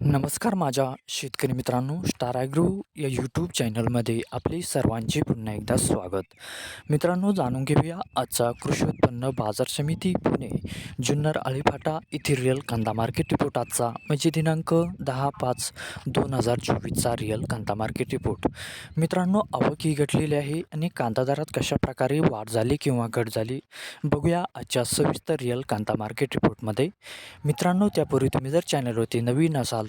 नमस्कार माझ्या शेतकरी मित्रांनो स्टार ॲग्रो या यूट्यूब चॅनलमध्ये आपले सर्वांचे पुन्हा एकदा स्वागत. मित्रांनो जाणून घेऊया आजचा कृषी उत्पन्न बाजार समिती पुणे जुन्नर आळीफाटा येथील रिअल कांदा मार्केट रिपोर्ट आजचा. म्हणजे दिनांक दहा पाच दोन हजार चोवीसचा रिअल कांदा मार्केट रिपोर्ट मित्रांनो आवक ही घटलेली आहे आणि कांदा दरात कशा प्रकारे वाढ झाली किंवा घट झाली बघूया आजच्या सविस्तर रिअल कांदा मार्केट रिपोर्टमध्ये मित्रांनो त्यापूर्वी तुम्ही जर चॅनलवरती नवीन असाल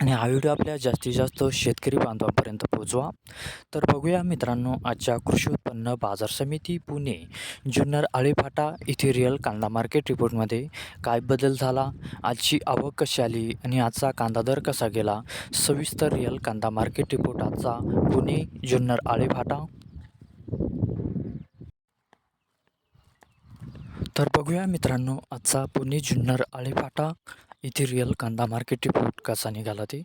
आणि हा व्हिडिओ आपल्या जास्तीत जास्त शेतकरी बांधवांपर्यंत पोहोचवा. तर बघूया मित्रांनो आजच्या कृषी उत्पन्न बाजार समिती पुणे जुन्नर आळेफाटा इथे रिअल कांदा मार्केट रिपोर्टमध्ये काय बदल झाला आजची आवक कशी आली आणि आजचा कांदा दर कसा गेला? सविस्तर रिअल कांदा मार्केट रिपोर्ट आजचा पुणे जुन्नर आळेफाटा. तर बघूया मित्रांनो आजचा पुणे जुन्नर आळेफाटा इथे रिअल कांदा मार्केट रिपोर्ट कसा निघाला ते?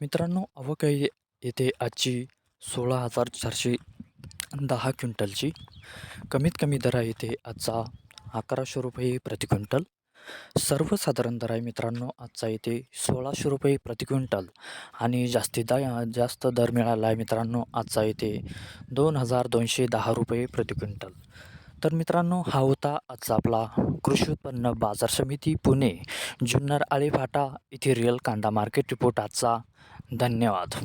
मित्रांनो अवकाई येथे आजची सोळा हजार चारशे दहा क्विंटलची. कमीत कमी दर आहे येथे आजचा अकराशे रुपये प्रति क्विंटल. सर्वसाधारण दर आहे मित्रांनो आजचा येथे सोळाशे रुपये प्रति क्विंटल. आणि जास्तीत दा जास्त दर मिळाला आहे मित्रांनो आजचा येथे दोन हजार दोनशे दहा रुपये प्रति क्विंटल. तर मित्रांनो हा होता आजचा आपला कृषी उत्पन्न बाजार समिती पुणे जुन्नर आळेफाटा येथे रिअल कांदा मार्केट रिपोर्ट आजचा. धन्यवाद.